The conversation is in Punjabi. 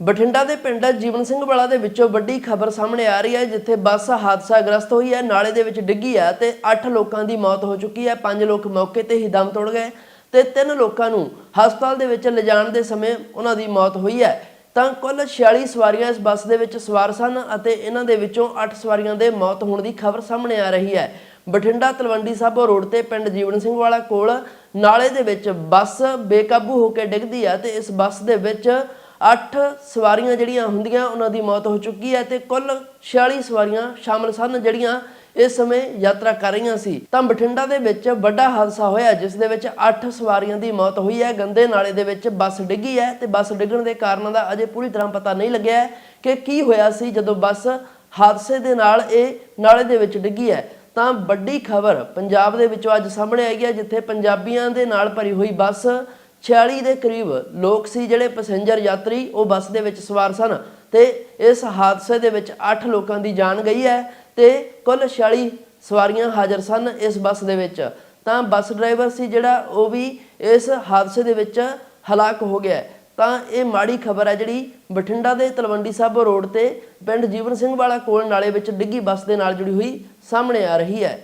ਬਠਿੰਡਾ ਦੇ ਪਿੰਡ ਜੀਵਨ ਸਿੰਘ ਵਾਲਾ ਦੇ ਵਿੱਚੋਂ ਵੱਡੀ ਖਬਰ ਸਾਹਮਣੇ ਆ ਰਹੀ ਹੈ, ਜਿੱਥੇ ਬੱਸ ਹਾਦਸਾਗ੍ਰਸਤ ਹੋਈ ਹੈ, ਨਾਲੇ ਦੇ ਵਿੱਚ ਡਿੱਗੀ ਹੈ ਤੇ 8 ਲੋਕਾਂ ਦੀ ਮੌਤ ਹੋ ਚੁੱਕੀ ਹੈ। 5 ਲੋਕ ਮੌਕੇ ਤੇ ਹੀ ਦਮ ਤੋੜ ਗਏ ਤੇ 3 ਲੋਕਾਂ ਨੂੰ ਹਸਪਤਾਲ ਦੇ ਵਿੱਚ ਲਿਜਾਣ ਦੇ ਸਮੇਂ ਉਹਨਾਂ ਦੀ ਮੌਤ ਹੋਈ ਹੈ। ਤਾਂ ਕੁੱਲ 46 ਸਵਾਰੀਆਂ ਇਸ ਬੱਸ ਦੇ ਵਿੱਚ ਸਵਾਰ ਸਨ ਅਤੇ ਇਹਨਾਂ ਦੇ ਵਿੱਚੋਂ 8 ਸਵਾਰੀਆਂ ਦੇ ਮੌਤ ਹੋਣ ਦੀ ਖਬਰ ਸਾਹਮਣੇ ਆ ਰਹੀ ਹੈ। ਬਠਿੰਡਾ ਤਲਵੰਡੀ ਸਾਬੋ ਰੋਡ ਤੇ ਪਿੰਡ ਜੀਵਨ ਸਿੰਘ ਵਾਲਾ ਕੋਲ ਨਾਲੇ ਦੇ ਵਿੱਚ ਬੱਸ ਬੇਕਾਬੂ ਹੋ ਕੇ ਡਿੱਗਦੀ ਹੈ ਤੇ ਇਸ ਬੱਸ ਦੇ ਵਿੱਚ 8 ਸਵਾਰੀਆਂ ਜਿਹੜੀਆਂ ਹੁੰਦੀਆਂ, ਉਹਨਾਂ ਦੀ ਮੌਤ ਹੋ ਚੁੱਕੀ ਹੈ ਤੇ ਕੁੱਲ 46 ਸਵਾਰੀਆਂ ਸ਼ਾਮਲ ਸਨ ਜਿਹੜੀਆਂ ਇਸ ਸਮੇਂ ਯਾਤਰਾ ਕਰ ਰਹੀਆਂ ਸੀ। ਤਾਂ ਬਠਿੰਡਾ ਦੇ ਵਿੱਚ ਵੱਡਾ ਹਾਦਸਾ ਹੋਇਆ, ਜਿਸ ਦੇ ਵਿੱਚ 8 ਸਵਾਰੀਆਂ ਦੀ ਮੌਤ ਹੋਈ ਹੈ। ਗੰਦੇ ਨਾਲੇ ਦੇ ਵਿੱਚ ਬੱਸ ਡਿੱਗੀ ਹੈ ਤੇ ਬੱਸ ਡਿੱਗਣ ਦੇ ਕਾਰਨਾਂ ਦਾ ਅਜੇ ਪੂਰੀ ਤਰ੍ਹਾਂ ਪਤਾ ਨਹੀਂ ਲੱਗਿਆ ਕਿ ਕੀ ਹੋਇਆ ਸੀ ਜਦੋਂ ਬੱਸ ਹਾਦਸੇ ਦੇ ਨਾਲ ਇਹ ਨਾਲੇ ਦੇ ਵਿੱਚ ਡਿੱਗੀ ਹੈ। ਤਾਂ ਵੱਡੀ ਖਬਰ ਪੰਜਾਬ ਦੇ ਵਿੱਚੋਂ ਅੱਜ ਸਾਹਮਣੇ ਆਈ ਹੈ, ਜਿੱਥੇ ਪੰਜਾਬੀਆਂ ਦੇ ਨਾਲ ਭਰੀ ਹੋਈ ਬੱਸ 46 ਦੇ ਕਰੀਬ ਲੋਕ ਸੀ ਜਿਹੜੇ ਪੈਸੇਂਜਰ ਯਾਤਰੀ, ਉਹ ਬੱਸ ਦੇ ਵਿੱਚ ਸਵਾਰ ਸਨ ਤੇ ਇਸ ਹਾਦਸੇ ਦੇ ਵਿੱਚ 8 ਲੋਕਾਂ ਦੀ ਜਾਨ ਗਈ ਹੈ ਤੇ ਕੁੱਲ 46 ਸਵਾਰੀਆਂ ਹਾਜ਼ਰ ਸਨ ਇਸ ਬੱਸ ਦੇ ਵਿੱਚ। ਤਾਂ ਬੱਸ ਡਰਾਈਵਰ ਸੀ ਜਿਹੜਾ, ਉਹ ਵੀ ਇਸ ਹਾਦਸੇ ਦੇ ਵਿੱਚ ਹਲਾਕ ਹੋ ਗਿਆ ਤਾਂ ਇਹ ਮਾੜੀ ਖਬਰ ਹੈ ਜਿਹੜੀ ਬਠਿੰਡਾ ਦੇ ਤਲਵੰਡੀ ਸਾਬੋ ਰੋਡ ਤੇ ਪਿੰਡ ਜੀਵਨ ਸਿੰਘ ਵਾਲਾ ਕੋਲ ਨਾਲੇ ਵਿੱਚ ਡਿੱਗੀ ਬੱਸ ਦੇ ਨਾਲ ਜੁੜੀ ਹੋਈ ਸਾਹਮਣੇ ਆ ਰਹੀ ਹੈ।